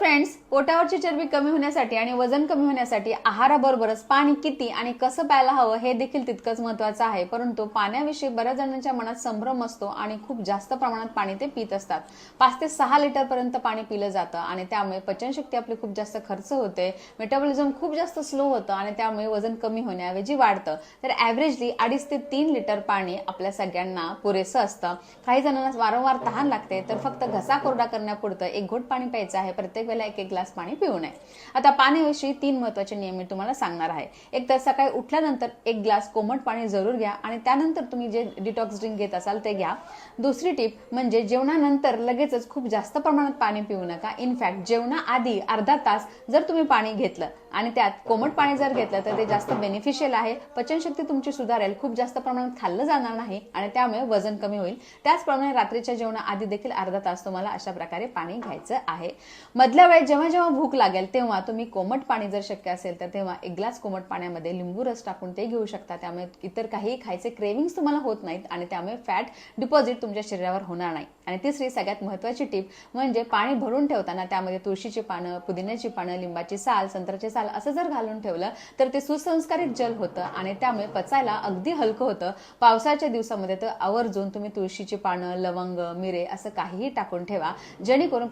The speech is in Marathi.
फ्रेंड्स पोटावरची चरबी कमी होण्यासाठी आणि वजन कमी होण्यासाठी आहाराबरोबरच पाणी किती आणि कसं प्यायला हवं हे देखील तितकंच महत्वाचं आहे. परंतु पाण्याविषयी बऱ्याच जणांच्या मनात संभ्रम असतो आणि खूप जास्त प्रमाणात पाणी ते पित असतात. पाच ते सहा लिटर पर्यंत पाणी पिलं जातं आणि त्यामुळे पचनशक्ती आपली खूप जास्त खर्च होते मेटाबॉलिझम खूप जास्त स्लो होतं आणि त्यामुळे वजन कमी होण्याऐवजी वाढतं. तर ॲव्हरेजली अडीच ते तीन लिटर पाणी आपल्या सगळ्यांना पुरेसं असतं. काही जणांना वारंवार तहान लागते तर फक्त घसा कोरडा करण्यापुरतं एक घोट पाणी प्यायचं आहे. प्रत्येक वेळेला एक एक ग्लास पाणी पिऊ नये आता पाण्याविषयी तीन महत्त्वाचे नियम मी तुम्हाला सांगणार आहे. एक तर सकाळी उठल्यानंतर एक ग्लास कोमट पाणी जरूर घ्या आणि त्यानंतर तुम्ही जे डिटॉक्स ड्रिंक घेत असाल ते घ्या. दुसरी टीप म्हणजे जेवणानंतर लगेचच खूप जास्त प्रमाणात पाणी पिऊ नका. इनफॅक्ट जेवणाआधी अर्धा तास जर तुम्ही पाणी घेतलं आणि त्यात कोमट पाणी जर घेतलं तर ते जास्त बेनिफिशियल आहे. पचनशक्ती तुमची सुधारेल. खूप जास्त प्रमाणात खाल्लं जाणार नाही आणि त्यामुळे वजन कमी होईल. त्याचप्रमाणे रात्रीच्या जेवणाआधी देखील अर्धा तास तुम्हाला अशा प्रकारे पाणी घ्यायचं आहे. मधल्या वेळेत जेव्हा जेव्हा भूक लागेल तेव्हा तुम्ही कोमट पाणी जर शक्य असेल तर तेव्हा एक ग्लास कोमट पाण्यामध्ये लिंबू रस टाकून ते घेऊ शकता. त्यामुळे इतर काही खायचे क्रेविंग्स तुम्हाला होत नाहीत आणि त्यामुळे फॅट डिपॉझिट तुमच्या शरीरावर होणार नाही. आणि तिसरी सगळ्यात महत्वाची टीप म्हणजे पाणी भरून ठेवताना त्यामध्ये तुळशीची पानं पुदिन्याची पानं लिंबाची साल संत्र्याची साल असं जर घालून ठेवलं तर ते सुसंस्कारित जल होतं आणि त्यामुळे पचायला अगदी हलकं होतं. पावसाच्या दिवसामध्ये तर आवर्जून तुम्ही तुळशीची पानं लवंग मिरे असं काहीही टाकून ठेवा जेणेकरून